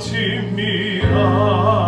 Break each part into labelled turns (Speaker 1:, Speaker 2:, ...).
Speaker 1: 두렵고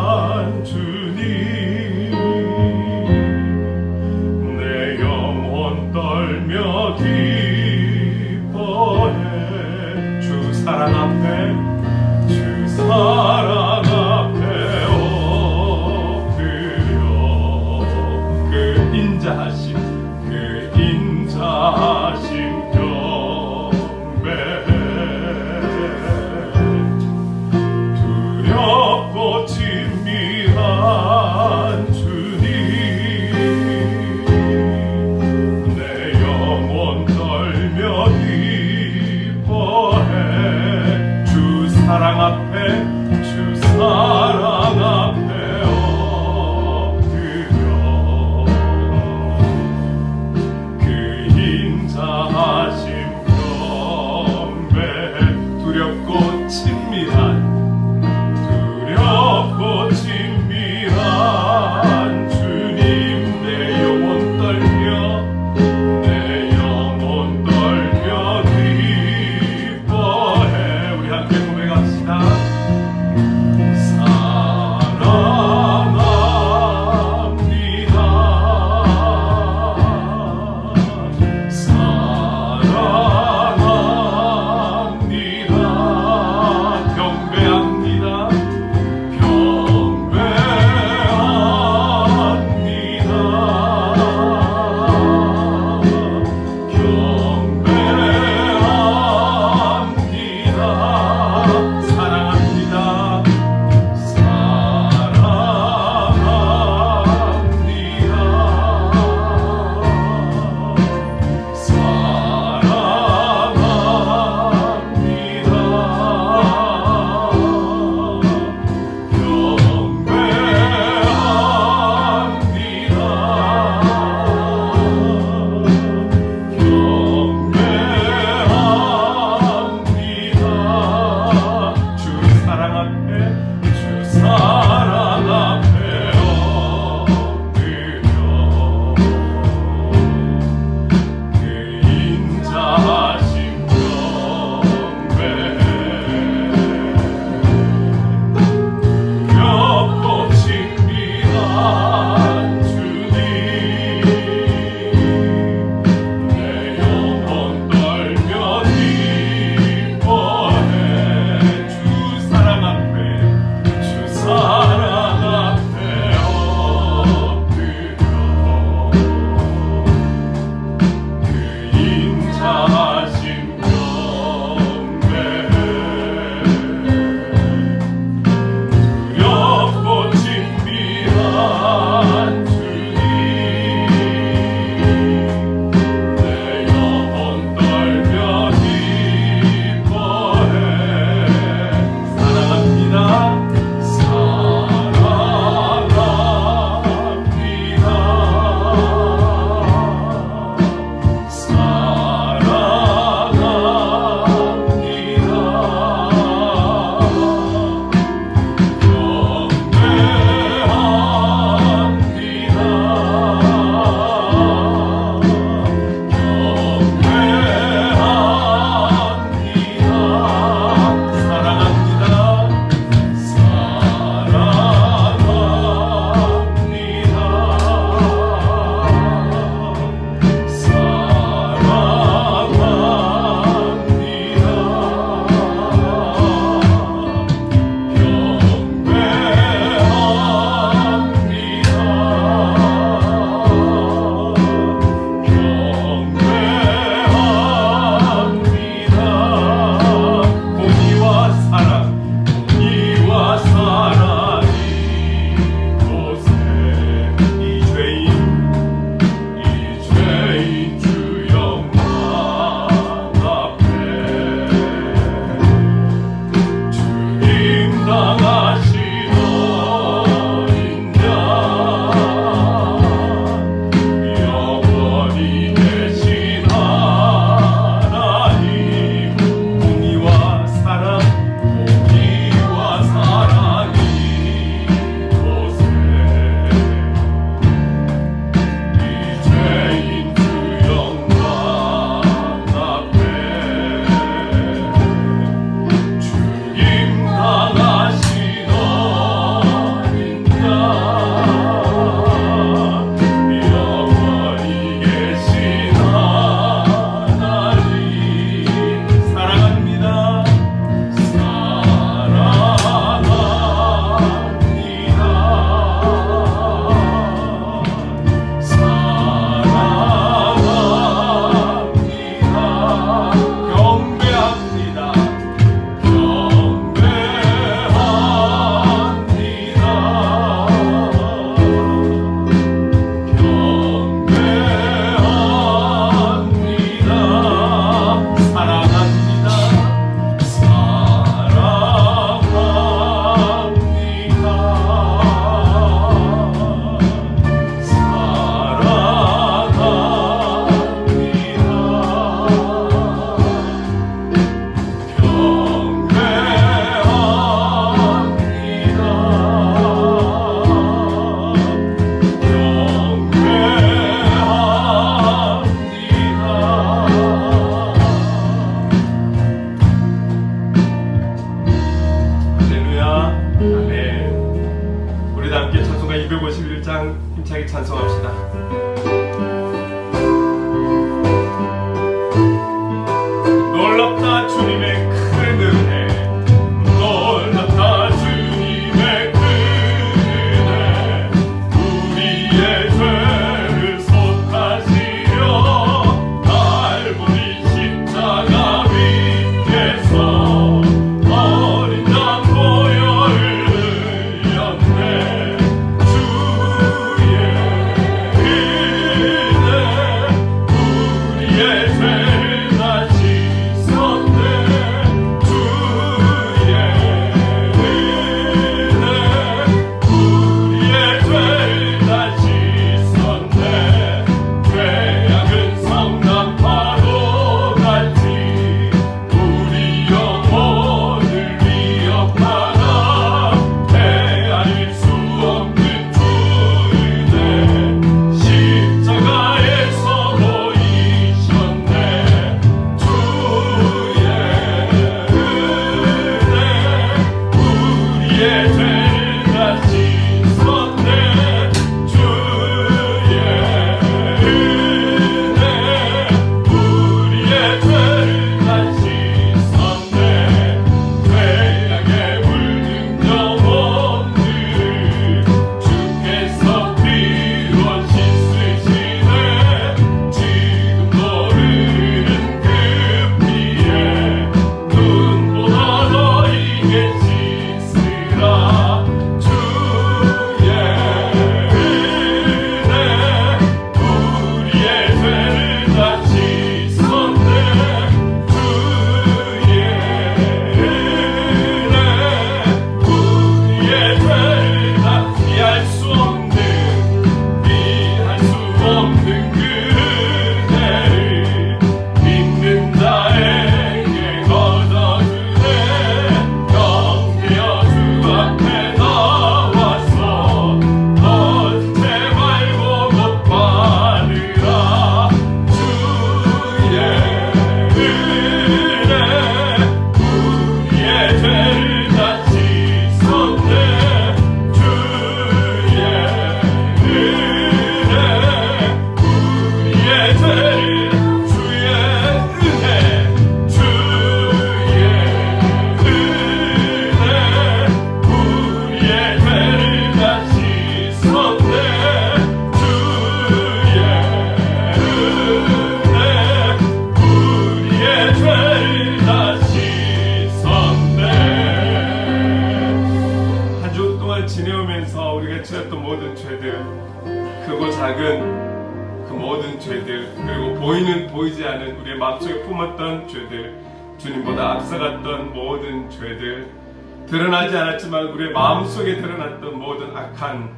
Speaker 1: 드러나지 않았지만 우리의 마음속에 드러났던 모든 악한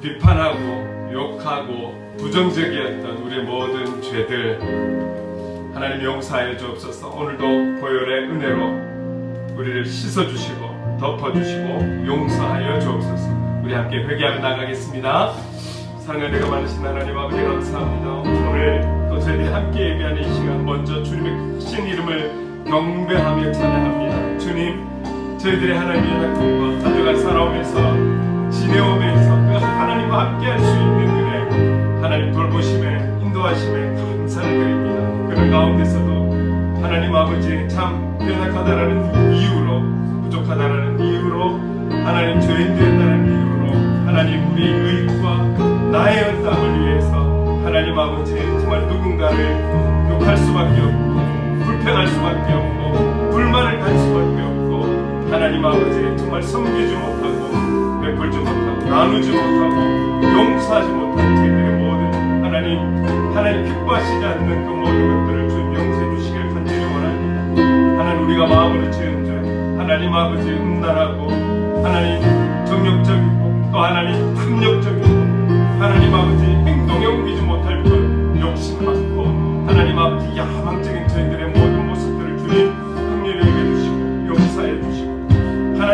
Speaker 1: 비판하고 욕하고 부정적이었던 우리의 모든 죄들 하나님 용서하여 주옵소서. 오늘도 보혈의 은혜로 우리를 씻어주시고 덮어주시고 용서하여 주옵소서. 우리 함께 회개하며 나가겠습니다. 사랑의 내가 많으신 하나님 아버지 감사합니다. 오늘 또 저희들이 함께 예배하는 이 시간 먼저 주님의 크신 이름을 경배하며 찬양합니다. 주님 저희들의 하나님의 한 주간 살아오면서 지내오면서 그 하나님과 함께 할 수 있는 은혜 하나님 돌보심에 인도하심에 감사를 드립니다. 그런 가운데서도 하나님 아버지 참 연약하다라는 이유로 부족하다라는 이유로 하나님 죄인 되었다는 이유로 하나님 우리 의익과 나의 연담을 위해서 하나님 아버지 정말 누군가를 욕할 수밖에 없고 불평할 수밖에 없고 불만을 갈 수밖에 없고 하나님 아버지 정말 섬기지 못하고 베풀지 못하고 나누지 못하고 용서하지 못한 저희들의 모든 하나님 하나님 기뻐하시지 않는 그 모든 것들을 주님 용서해 주시길 간절히 원합니다 하나님 우리가 마음으로 지은 죄 하나님 아버지 음란하고 하나님 정욕적이고 또 하나님 탐욕적이고 하나님 아버지 행동에 옮기지 못할 것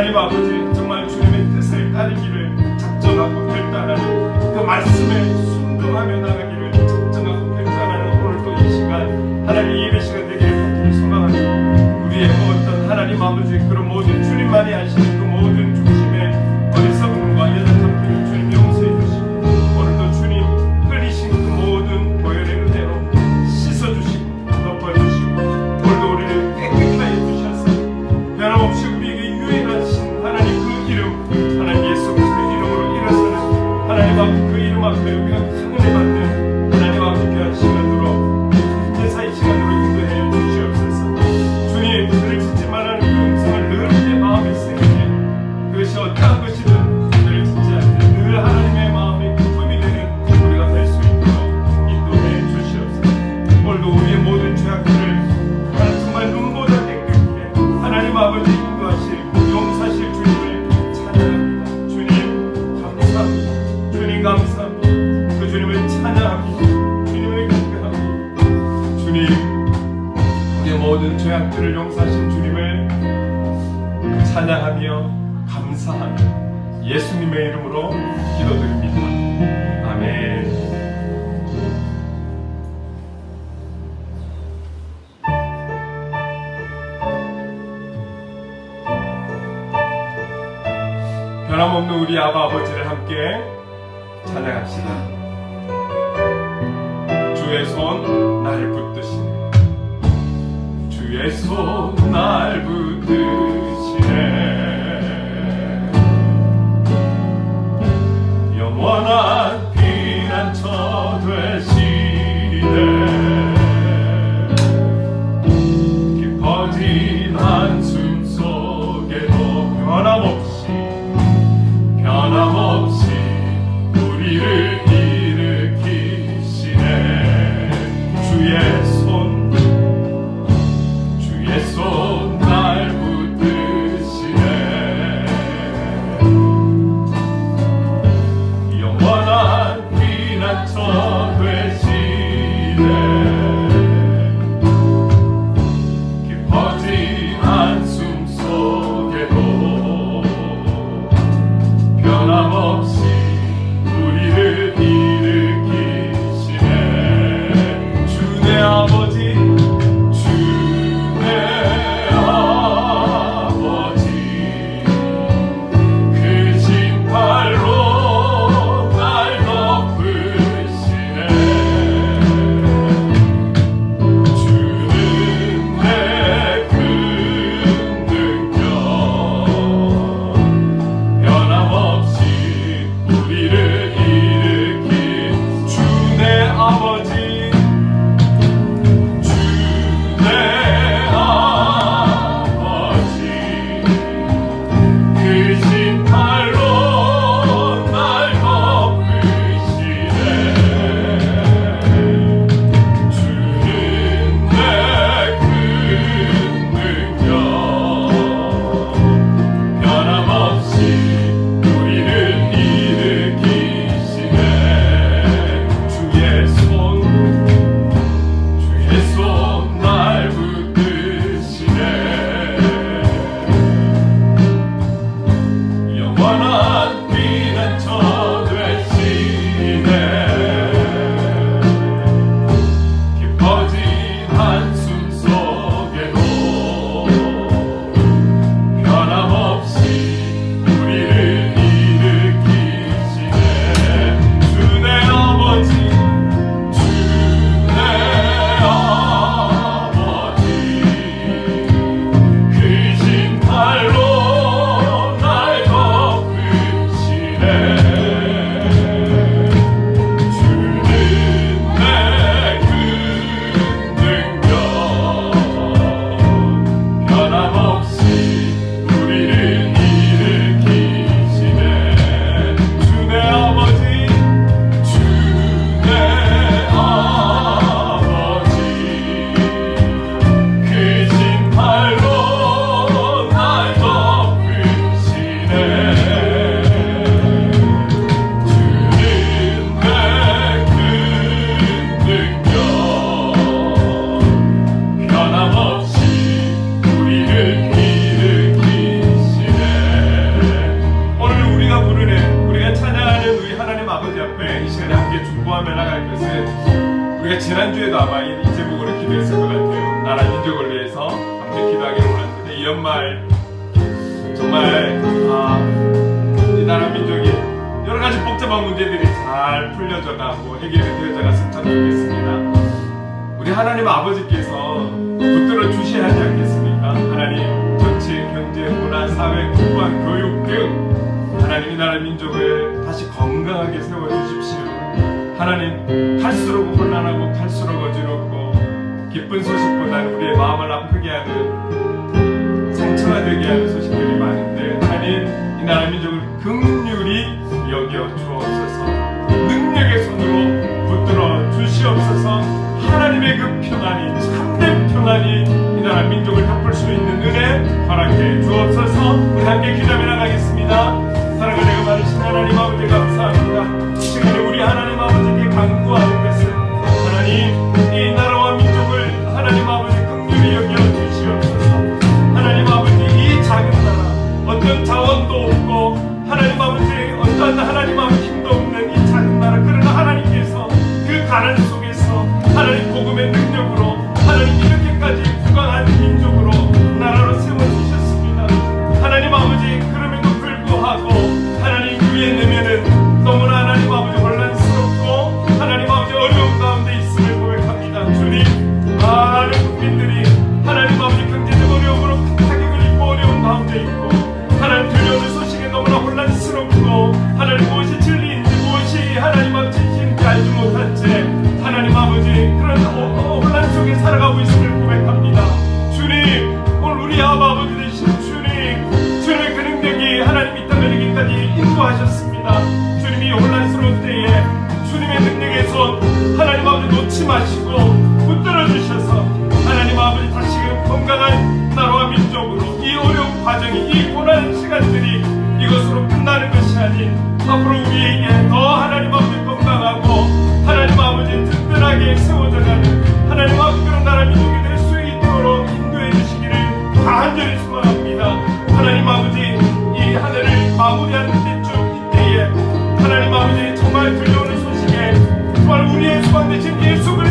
Speaker 1: 하나님 아버지 정말 주님의 뜻을 따르기를 작정하고 결단하는 그 말씀에 순종하며 나가 죄악들을 용서하신 주님을 찬양하며 감사하며 예수님의 이름으로 기도드립니다 아멘 변함없는 우리 아바 아버지를 함께 찬양합시다. 주의 손날 붙드시네. 주의 손날 붙드 아마 이, 제목으로 기도했을 것 같아요. 나라 민족을 위해서 함께 기도하기를 원하는데 이런 말 정말 아, 이 나라 민족이 여러 가지 복잡한 문제들이 잘 풀려져 가고 해결이 되어져 갔으면 좋겠습니다. 우리 하나님 아버지께서 붙들어 주셔야 하지 않겠습니까? 하나님 정치, 경제, 문화, 사회, 국방, 교육 등 하나님 이 나라 민족을 다시 건강하게 세워주십시오. 하나님 갈수록 혼란하고 갈수록 어지럽고 기쁜 소식보다는 우리의 마음을 아프게 하는 상처가 되게 하는 소식들이 많은데 하나님 이 나라 민족을 긍휼히 여겨 주옵소서. 능력의 손으로 붙들어 주시옵소서. 하나님의 그 평안이 참된 평안이 이 나라 민족을 덮을 수 있는 은혜 허락해 주옵소서. 부활 불려오는 소식에 부활 우리의 소망 되신 예수 그리스도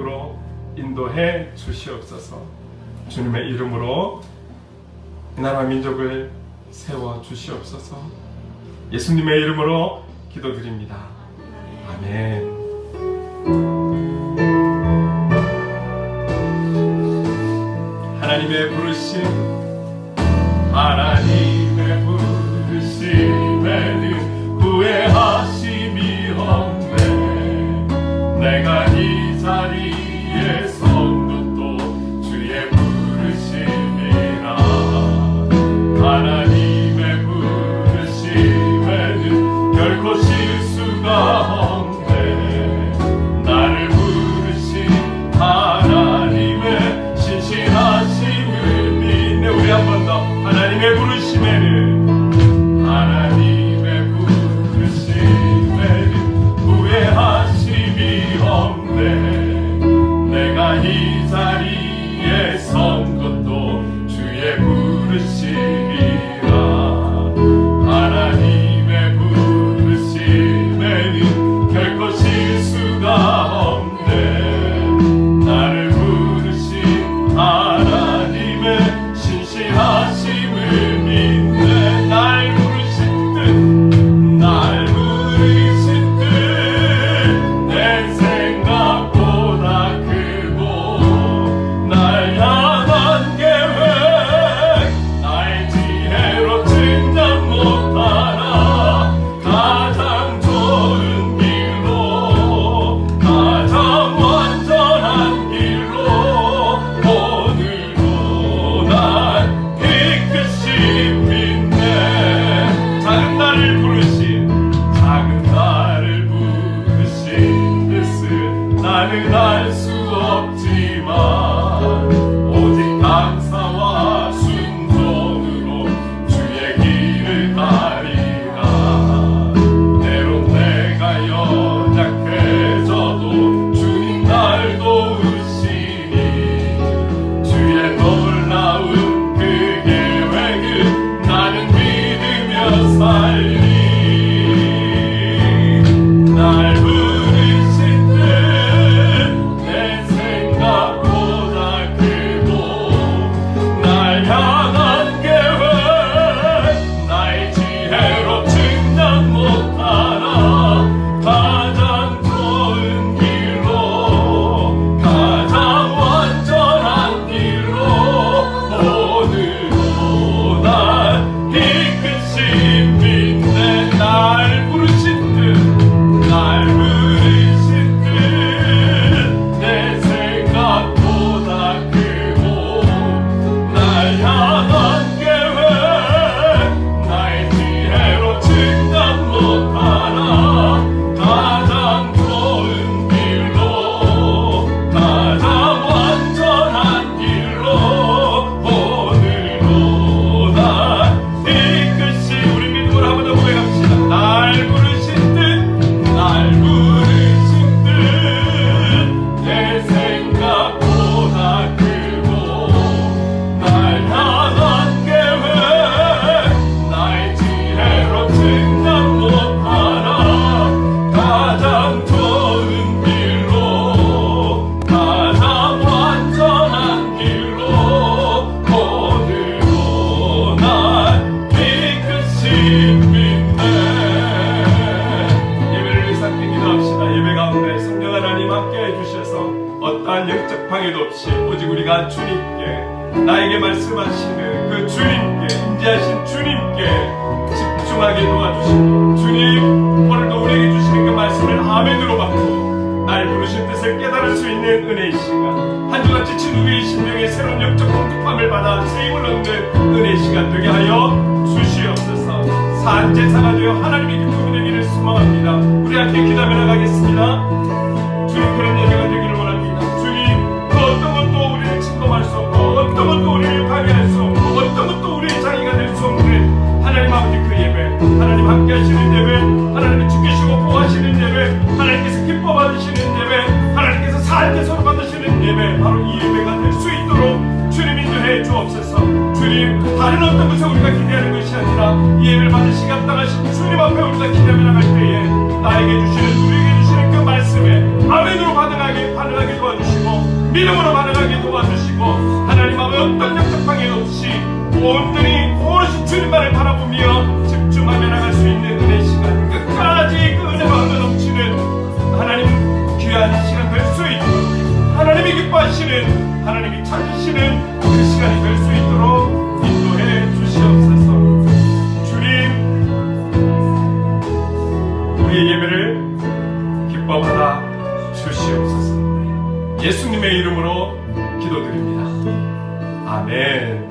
Speaker 1: 영역으로 인도해 주시옵소서. 주님의 이름으로 나라 민족을 세워 주시옵소서. 예수님의 이름으로 기도드립니다. 아멘. 하나님의 부르심 하나님 주님께 나에게 말씀하시는 그 주님께 인지하신 주님께 집중하게 도와주시고 주님 오늘도 우리에게 주시는 그 말씀을 아멘으로 받고 날 부르신 뜻을 깨달을 수 있는 은혜의 시간. 한 주간 지친 우리의 심령에 새로운 영적 공급함을 받아 세임을 얻는 은혜의 시간 되게 하여 주시옵소서. 산제사가 되어 하나님의 기쁨이 되기를 소망합니다. 우리 함께 기도하며 나가겠습니다. 주님 그런 예 없는 하나님 아버지 그 예배 하나님 함께 하시는 예배 하나님이 지키시고 보호하시는 예배 하나님께서 기뻐 받으시는 예배 하나님께서 살게 서로 받으시는 예배 바로 이 예배가 될 수 있도록 주님 인도해 주옵소서. 주님 다른 어떤 것에 우리가 기대하는 것이 아니라 이 예배를 받으시기 합당하신 주님 앞에 우리가 기대하며 나갈 때에 나에게 주시는 우리에게 주시는 그 말씀에 아멘으로 반응하게 반응하게 도와주시고 믿음으로 반응하게 도와주시고 하나님 앞에 어떤 영적 방해 없이 온전히 주님만을 바라보며 집중하며 나갈 수 있는 은혜 시간 끝까지 그 은혜 넘치는 하나님 귀한 시간 될 수 있도록 하나님이 기뻐하시는 하나님이 찾으시는 그 시간이 될 수 있도록 인도해 주시옵소서 주님 우리의 예배를 기뻐받아 주시옵소서. 예수님의 이름으로 기도드립니다. 아멘.